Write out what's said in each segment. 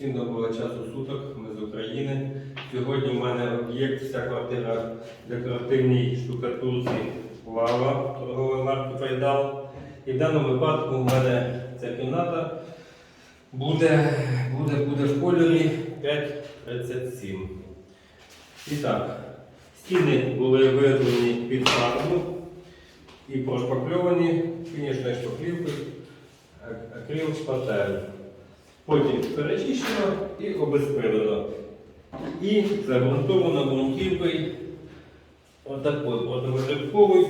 Всім доброго часу суток, ми з України. Сьогодні в мене об'єкт, вся квартира в декоративній штукатурці Лава торгової марки Файдал. І в даному випадку в мене ця кімната буде, буде, буде в кольорі 5,37. І так, стіни були вироблені під фарбу і прошпакльовані фінішною шпаклівкою акрил патель. Потім перечищено і обезпилено. І загрунтовано ґрунтівкою отакою противогрибковою.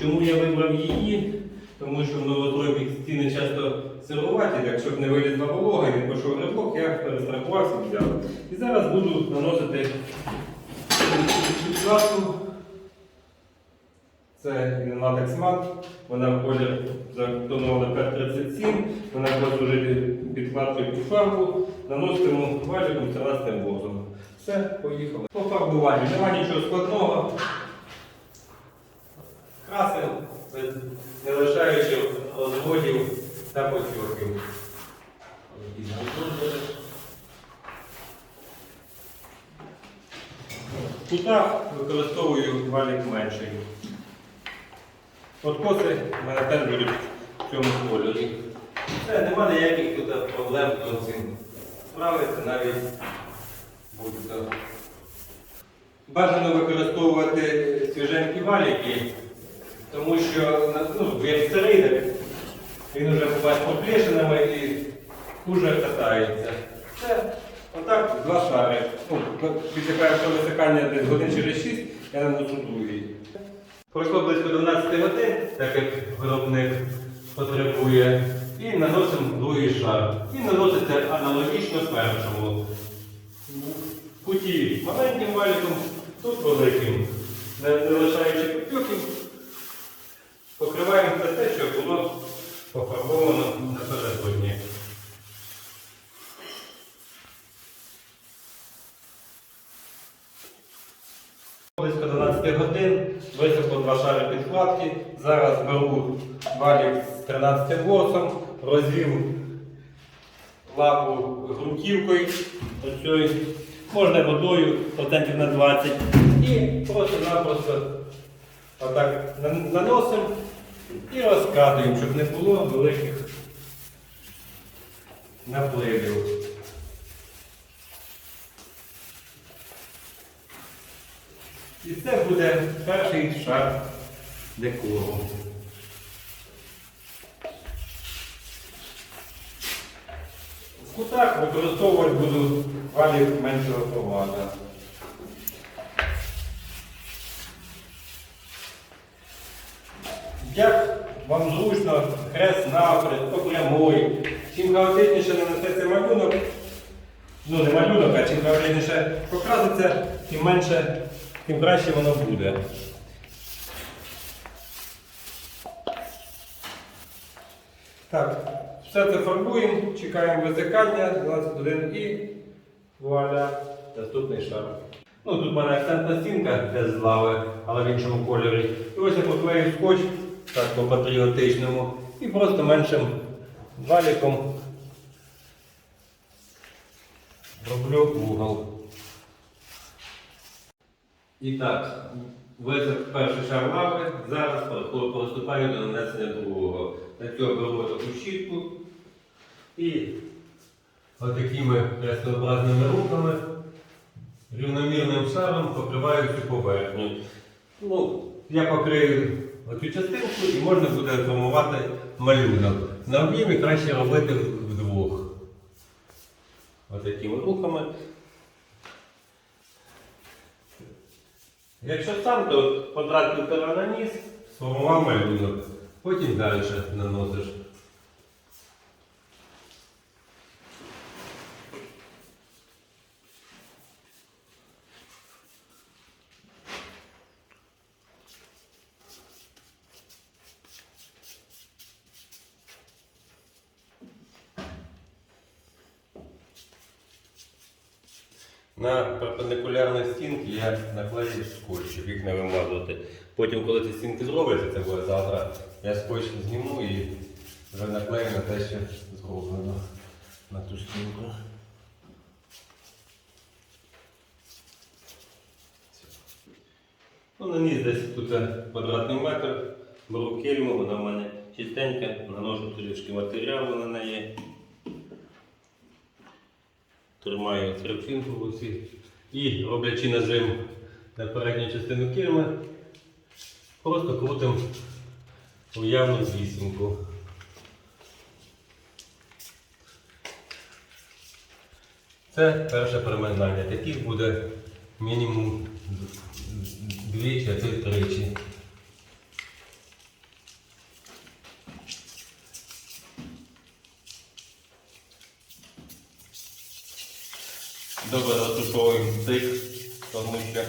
Чому я вибрав її? Тому що в новотройних стіни часто сируваті, так щоб не вилізла волога і не пішов грибок, я перестрахувався взяв. І зараз буду наносити підкладку. Це Mat, вона в колір затонована 537, вона буде служити підкладкою під фарбу, наноситиму валіком 13 бозом. Все, поїхали. По фарбуванню нема нічого складного. Красим, не лишаючи розводів та потьоків. В використовую валік менший. Откоси в мене теж будуть в цьому кольорі. Все, нема ніяких тут проблем з цим. Справиться навіть будь-то. Бажано використовувати свіженькі валіки, тому що ну, як старий, так він вже буває з і хуже катається. Все, отак два шари. Ну, після першого висихання десь годин через 6 я наношу другий. Пройшло близько 12 годин, так як виробник потребує, і наносимо другий шар. І наноситься аналогічно першому. Куті маленьким валіком, тут великим. Не, не лишаючи покриваємо все те, що було пофарбовано напередодні. Близько 12 годин, висохло два шари підкладки. Зараз беру валік з 13 ворсом, розвів лапу ґрунтівкою, оцею, можна водою процентів на 20. І просто-напросто отак наносимо і розкатуємо, щоб не було великих напливів. І це буде перший шар декору. В кутах використовувати буду валік меншого формату. Як вам зручно, хрест навпред, по прямой. Чим хаотичніше нанесеться малюнок, ну не малюнок, а чим хаотичніше покраситься, тим менше, тим краще воно буде. Так, все це фарбуємо, чекаємо висихання, 12 годин і вуаля, наступний шар. Ну, тут в мене акцентна стінка теж з лави, але в іншому кольорі. І ось я поклею скотч, так по-патріотичному, і просто меншим валіком роблю угол. І так, висох перший шар лави, зараз приступаю до нанесення другого. Для цього беру таку щітку і отакими крестообразними руками рівномірним шаром покриваю цю поверхню. Ну, я покрию оцю частинку і можна буде формувати малюнок. На об'ємі краще робити вдвох. Отакими рухами. Якщо сам, то квадрат на наніс, сформував малюнок. Потім далі наносиш. На перпендикулярні стінки я наклею скотч, щоб їх не вимазувати. Потім, коли ці стінки зробляться, це буде завтра, я скотч зніму і вже наклею на те, що зроблено на ту стінку. Ну, Наніс десь тут квадратний метр, беру кельму, вона в мене чистенька, наношу трішки матеріалу на неї. Тримаю трипчинку в руці і роблячи нажим на передню частину кельми, просто крутимо уявну вісімку. Це перше переминання. Таких буде мінімум двічі, а то тричі. Стик, тому що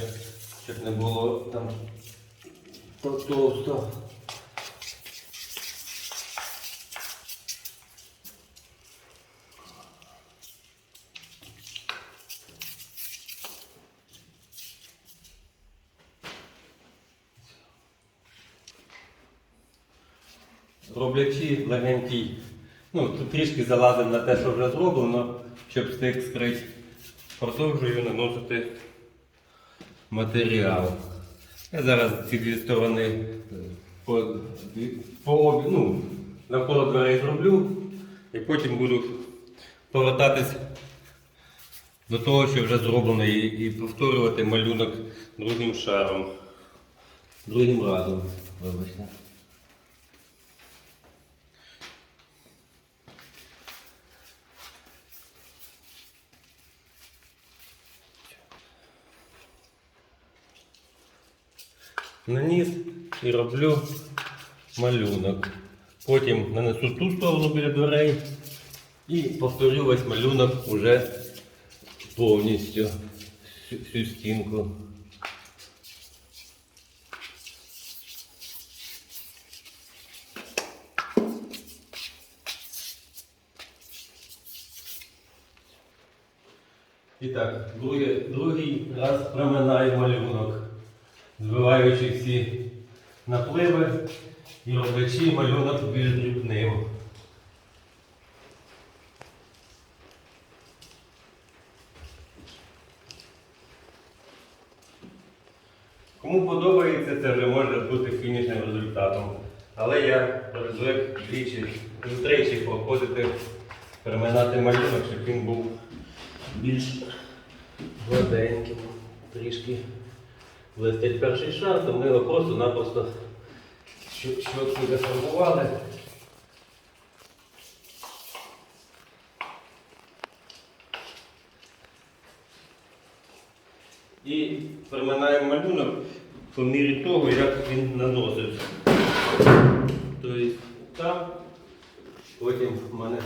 щоб не було там товсто. Роблячи легенький, ну трішки залазимо на те, що вже зроблено, щоб стик скрити, продовжую наносити матеріал. Я зараз ці дві сторони е, по, по ну, навколо дверей зроблю і потім буду повертатись до того, що вже зроблено, і, і повторювати малюнок другим шаром. Другим разом, вибачте. наніс і роблю малюнок. Потім нанесу ту сторону біля дверей і повторю весь малюнок уже повністю всю- всю стінку. І так, другий, другий раз проминаю малюнок Збиваючи всі напливи і роблячи малюнок більш дрібним. Кому подобається, це вже може бути фінішним результатом. Але я звик двічі, втричі проходити, переминати малюнок, щоб він був більш гладеньким, трішки блистить перший шар, то ми його просто-напросто щотку деформували. І приминаємо малюнок по мірі того, як він наноситься. Тобто так, потім в мене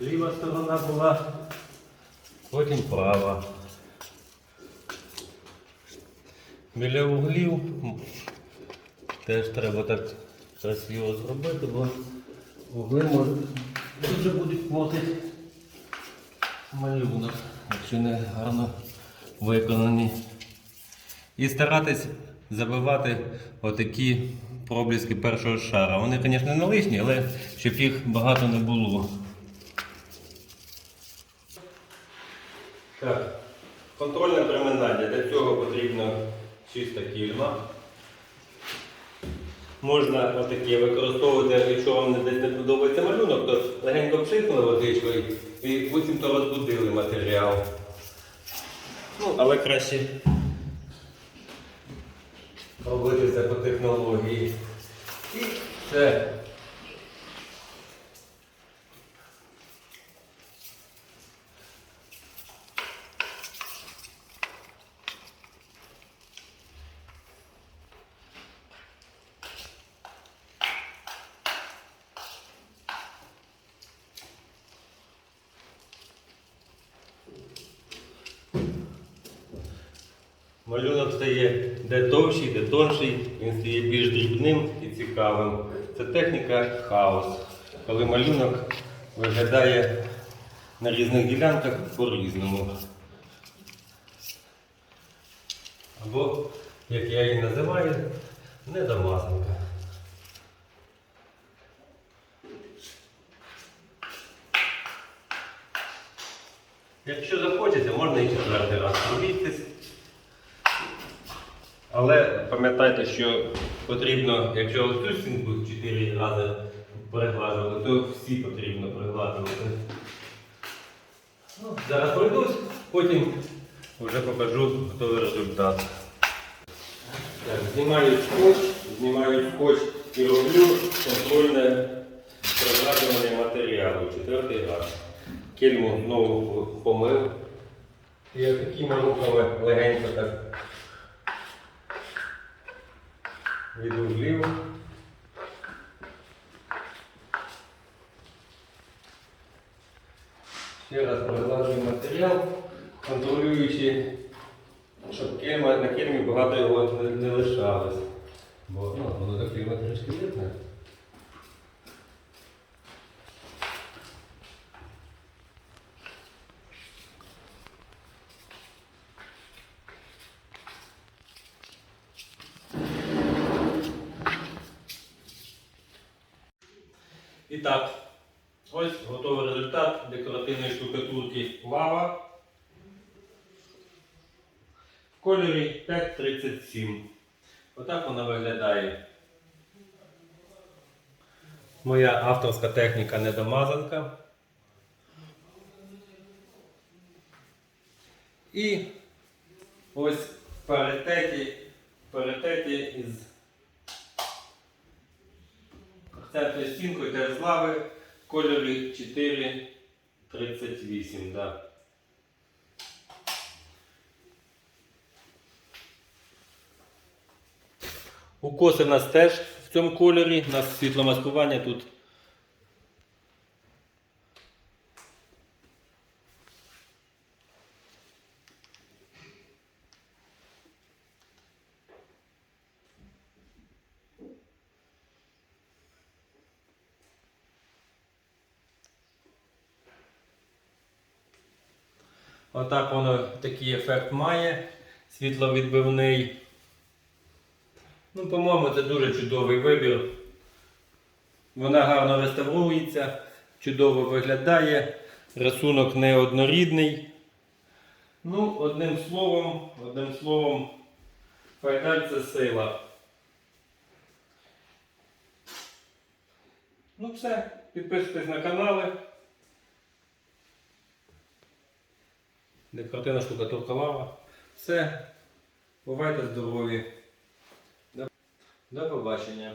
ліва сторона була, потім права. Біля углів теж треба так красиво зробити, бо угли можуть дуже будуть портити малюнок, якщо не гарно виконані. І старатись забивати отакі проблиски першого шара. Вони, звісно, не лишні, але щоб їх багато не було. Так, контрольне приминання. Для цього потрібно чиста кільма. Можна отакі використовувати, якщо вам десь не подобається малюнок, то легенько пшикнули водичкою і буцімто розбудили матеріал. Ну, але краще робити це по технології. І все. Малюнок стає де товщий, де тонший, він стає більш дрібним і цікавим. Це техніка хаос, коли малюнок виглядає на різних ділянках по-різному. Або, як я її називаю, недомазанка. Якщо захочеться, можна і четвертий раз пробігтись. Але пам'ятайте, що потрібно, якщо цю стінку 4 рази перегладжували, то всі потрібно перегладжувати. Ну, зараз пройдусь, потім вже покажу готовий результат. Так, знімаю скотч, знімаю скотч і роблю контрольне пригладжування матеріалу. Четвертий раз. Кельму знову помив. І такими руками легенько так від вліво. Ще раз пригладжую матеріал, контролюючи, щоб кельма, на кельмі багато його не, лишалось. Бо ну, воно так кельма трішки видно. І так, ось готовий результат декоративної штукатурки лава кольорі 537. Отак вона виглядає. Моя авторська техніка недомазанка. І ось в паритеті, в паритеті із Центрою стінкою лави в кольорі 438. Да. Укоси в нас теж в цьому кольорі, у нас світломаскування тут. Отак воно такий ефект має, світловідбивний. Ну, по-моєму, це дуже чудовий вибір. Вона гарно реставрується, чудово виглядає, рисунок неоднорідний. Ну, одним словом, одним словом, файдаль це сила. Ну все, підписуйтесь на канали. Декоративна штукатурка лава. Все. Бувайте здорові. До, побачення.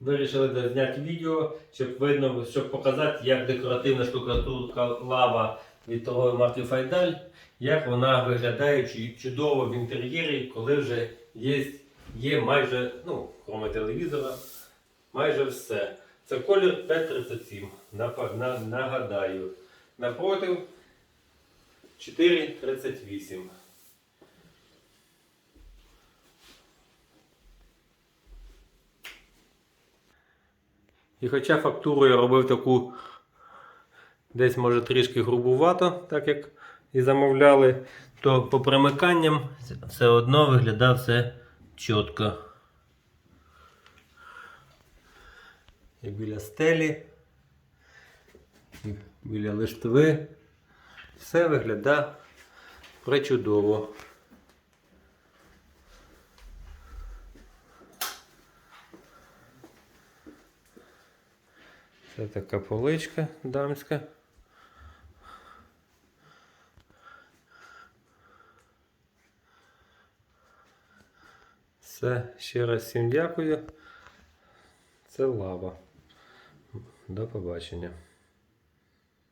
Вирішили зняти відео, щоб видно, щоб показати, як декоративна штукатурка лава від торгової марки Файдаль, як вона виглядає чудово в інтер'єрі, коли вже є, є майже, ну, крім телевізора, майже все. Це колір 537. Напа- на- Нагадаю. Напротив 438. І хоча фактуру я робив таку десь може трішки грубувато, так як і замовляли, то по примиканням все одно виглядав все чітко. І біля стелі, і біля лиштви. Все виглядає причудово. Це така поличка дамська. Все, ще раз всім дякую. Це лава. До побачення.